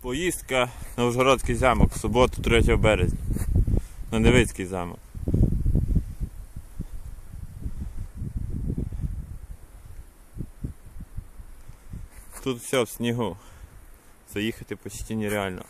Поїздка на Ужгородський замок в суботу 3 березня. На Невицький замок. Тут все в снігу. Заїхати почти нереально.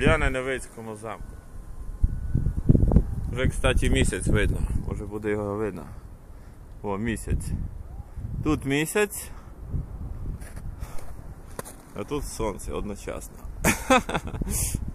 Я на Невицькому замку. Вже, кстати, місяць видно. Може буде його видно. О, місяць. Тут місяць. А тут сонце одночасно.